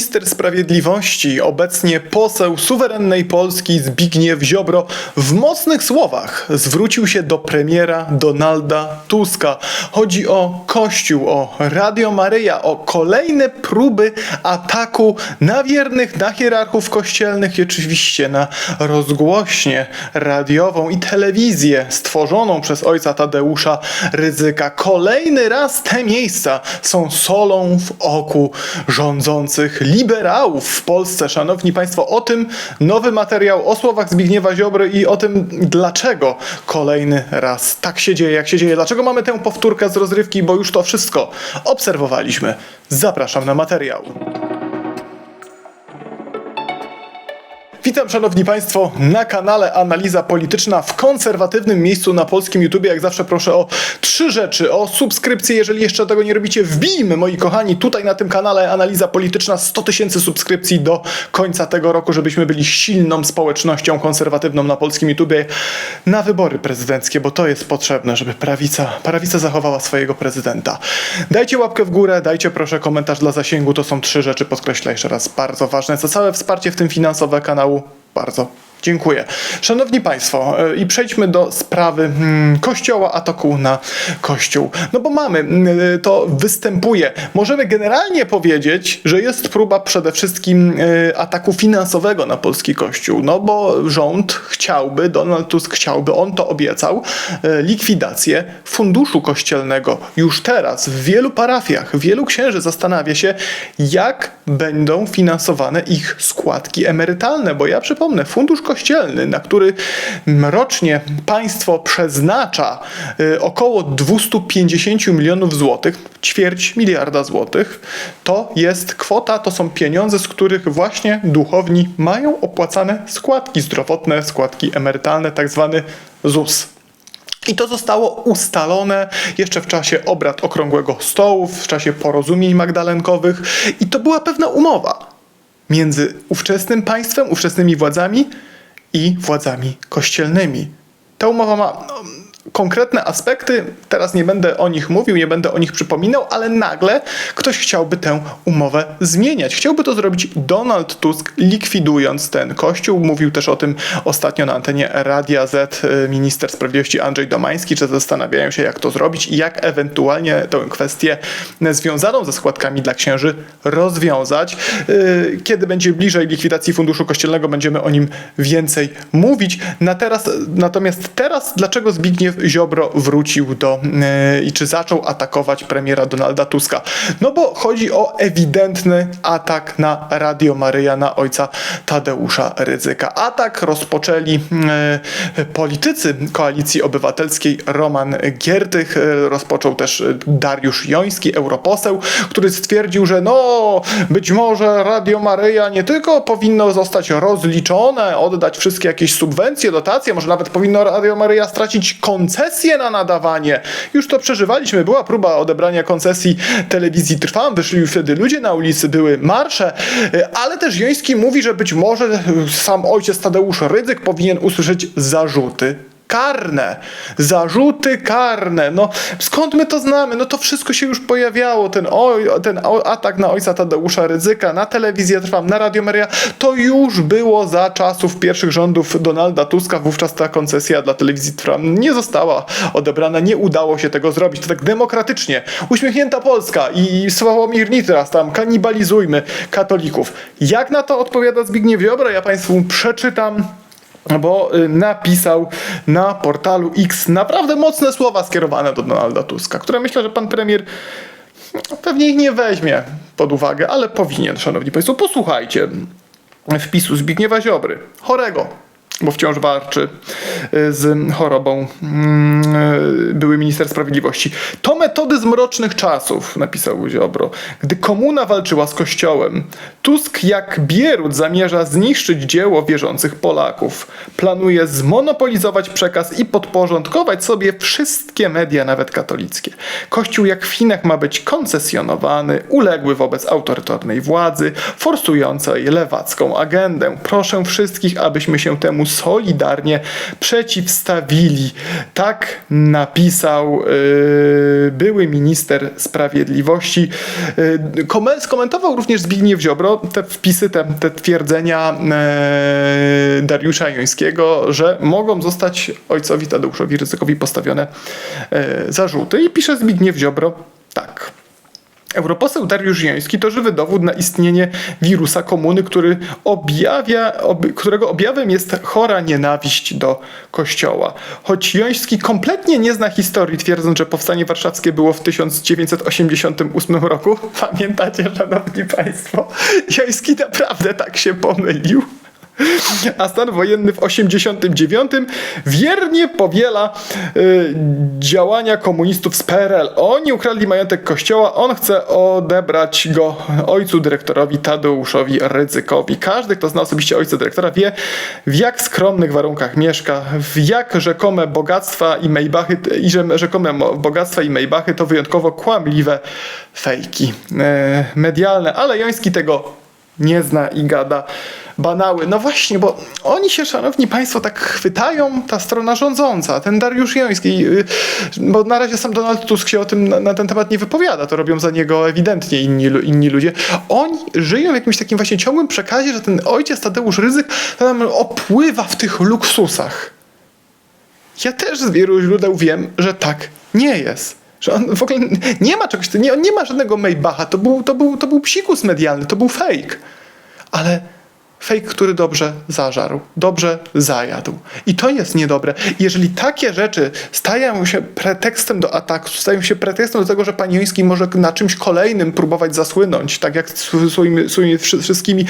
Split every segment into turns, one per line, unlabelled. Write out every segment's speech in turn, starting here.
minister sprawiedliwości, obecnie poseł suwerennej Polski Zbigniew Ziobro, w mocnych słowach zwrócił się do premiera Donalda Tuska. Chodzi o Kościół, o Radio Maryja, o kolejne próby ataku na wiernych, na hierarchów kościelnych i oczywiście na rozgłośnie radiową i telewizję stworzoną przez ojca Tadeusza Ryzyka. Kolejny raz te miejsca są solą w oku rządzących liberałów w Polsce. Szanowni Państwo, o tym nowy materiał, o słowach Zbigniewa Ziobry i o tym, dlaczego kolejny raz tak się dzieje, jak się dzieje. Dlaczego mamy tę powtórkę z rozrywki, bo już to wszystko obserwowaliśmy. Zapraszam na materiał. Witam szanowni państwo na kanale Analiza Polityczna w konserwatywnym miejscu na polskim YouTubie. Jak zawsze proszę o trzy rzeczy. O subskrypcję, jeżeli jeszcze tego nie robicie. Wbijmy, moi kochani, tutaj na tym kanale Analiza Polityczna 100 tysięcy subskrypcji do końca tego roku, żebyśmy byli silną społecznością konserwatywną na polskim YouTubie na wybory prezydenckie, bo to jest potrzebne, żeby prawica, prawica zachowała swojego prezydenta. Dajcie łapkę w górę, dajcie proszę komentarz dla zasięgu. To są trzy rzeczy, podkreślę jeszcze raz, bardzo ważne. Za całe wsparcie, w tym finansowe kanału bardzo dziękuję. Szanowni Państwo, e, i przejdźmy do sprawy mm, Kościoła, ataku na Kościół. No bo mamy, mm, to występuje. Możemy generalnie powiedzieć, że jest próba przede wszystkim e, ataku finansowego na polski Kościół. No bo rząd chciałby, Donald Tusk chciałby, on to obiecał, e, likwidację funduszu kościelnego. Już teraz w wielu parafiach, wielu księży zastanawia się, jak będą finansowane ich składki emerytalne, bo ja przypomnę, fundusz kościelny, na który rocznie państwo przeznacza y, około 250 milionów złotych, ćwierć miliarda złotych, to jest kwota, to są pieniądze, z których właśnie duchowni mają opłacane składki zdrowotne, składki emerytalne, tak zwany ZUS. I to zostało ustalone jeszcze w czasie obrad okrągłego stołu, w czasie porozumień magdalenkowych, i to była pewna umowa między ówczesnym państwem, ówczesnymi władzami i władzami kościelnymi. Ta umowa ma no, konkretne aspekty, teraz nie będę o nich mówił, nie będę o nich przypominał, ale nagle ktoś chciałby tę umowę zmieniać. Chciałby to zrobić Donald Tusk, likwidując ten kościół. Mówił też o tym ostatnio na antenie Radia Z y, minister sprawiedliwości Andrzej Domański, że zastanawiają się, jak to zrobić i jak ewentualnie tę kwestię związaną ze składkami dla księży rozwiązać. Y, Kiedy będzie bliżej likwidacji funduszu kościelnego, będziemy o nim więcej mówić. Na teraz, natomiast teraz, dlaczego Zbigniew Ziobro wrócił do yy, i czy zaczął atakować premiera Donalda Tuska? No bo chodzi o ewidentny atak na Radio Maryja, na ojca Tadeusza Rydzyka. Atak rozpoczęli yy, politycy Koalicji Obywatelskiej Roman Giertych, yy, rozpoczął też Dariusz Joński, europoseł, który stwierdził, że no być może Radio Maryja nie tylko powinno zostać rozliczone, oddać wszystkie jakieś subwencje, dotacje, może nawet powinno Radio Maryja stracić koncesję na nadawanie. Już to przeżywaliśmy, była próba odebrania koncesji telewizji Trwam, wyszli wtedy ludzie na ulicy, były marsze, ale też Joński mówi, że być może sam ojciec Tadeusz Rydzyk powinien usłyszeć zarzuty karne, zarzuty karne. No skąd my to znamy? No to wszystko się już pojawiało. Ten, ten atak na ojca Tadeusza Rydzyka, na telewizję Trwam, na Radio Maria, to już było za czasów pierwszych rządów Donalda Tuska. Wówczas ta koncesja dla telewizji Trwam nie została odebrana, nie udało się tego zrobić. To tak demokratycznie. Uśmiechnięta Polska i Sławomir Nitras tam, kanibalizujmy katolików. Jak na to odpowiada Zbigniew Ziobro? Ja Państwu przeczytam bo y, napisał na portalu X naprawdę mocne słowa skierowane do Donalda Tuska, które myślę, że pan premier pewnie ich nie weźmie pod uwagę, ale powinien, szanowni państwo. Posłuchajcie wpisu Zbigniewa Ziobry, chorego, bo wciąż walczy y, z chorobą mm, y, były minister sprawiedliwości. To metody z mrocznych czasów, napisał Ziobro. Gdy komuna walczyła z kościołem, Tusk jak Bierut zamierza zniszczyć dzieło wierzących Polaków. Planuje zmonopolizować przekaz i podporządkować sobie wszystkie media, nawet katolickie. Kościół jak w Chinach ma być koncesjonowany, uległy wobec autorytarnej władzy, forsującej lewacką agendę. Proszę wszystkich, abyśmy się temu solidarnie przeciwstawili. Tak napisał yy, były minister sprawiedliwości. Yy, kom- skomentował również Zbigniew Ziobro te wpisy, te, te twierdzenia yy, Dariusza Jońskiego, że mogą zostać ojcowi Tadeuszowi Ryzykowi postawione yy, zarzuty. I pisze Zbigniew Ziobro tak. Europoseł Dariusz Joński to żywy dowód na istnienie wirusa komuny, który objawia, ob, którego objawem jest chora nienawiść do kościoła. Choć Joński kompletnie nie zna historii, twierdząc, że powstanie warszawskie było w 1988 roku. Pamiętacie, szanowni państwo? Joński naprawdę tak się pomylił a stan wojenny w 89 wiernie powiela y, działania komunistów z PRL. Oni ukradli majątek kościoła, on chce odebrać go ojcu dyrektorowi Tadeuszowi Rydzykowi. Każdy, kto zna osobiście ojca dyrektora, wie w jak skromnych warunkach mieszka, w jak rzekome bogactwa i Maybachy, i że rzekome bogactwa i Maybachy to wyjątkowo kłamliwe fejki e, medialne, ale Joński tego nie zna i gada banały. No właśnie, bo oni się, szanowni państwo, tak chwytają, ta strona rządząca, ten Dariusz Joński, yy, bo na razie sam Donald Tusk się o tym na, na ten temat nie wypowiada, to robią za niego ewidentnie inni, inni ludzie. Oni żyją w jakimś takim właśnie ciągłym przekazie, że ten ojciec Tadeusz Ryzyk to tam opływa w tych luksusach. Ja też z wielu źródeł wiem, że tak nie jest. Że on w ogóle nie ma czegoś, nie, on nie ma żadnego Maybacha, to był, to, był, to był psikus medialny, to był fake. Ale fake, który dobrze zażarł, dobrze zajadł. I to jest niedobre. Jeżeli takie rzeczy stają się pretekstem do ataku, stają się pretekstem do tego, że pan Joński może na czymś kolejnym próbować zasłynąć, tak jak swoimi, swoimi wszy- wszystkimi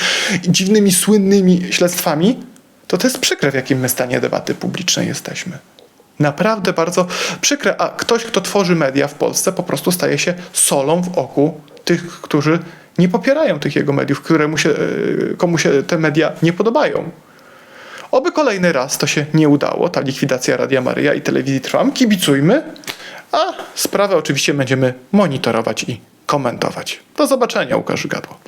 dziwnymi, słynnymi śledztwami, to to jest przykre, w jakim my stanie debaty publicznej jesteśmy. Naprawdę bardzo przykre. A ktoś, kto tworzy media w Polsce, po prostu staje się solą w oku tych, którzy nie popierają tych jego mediów, któremu się, e, komu się te media nie podobają. Oby kolejny raz to się nie udało, ta likwidacja Radia Maryja i telewizji Trwam. Kibicujmy, a sprawę oczywiście będziemy monitorować i komentować. Do zobaczenia, Łukasz Gadło.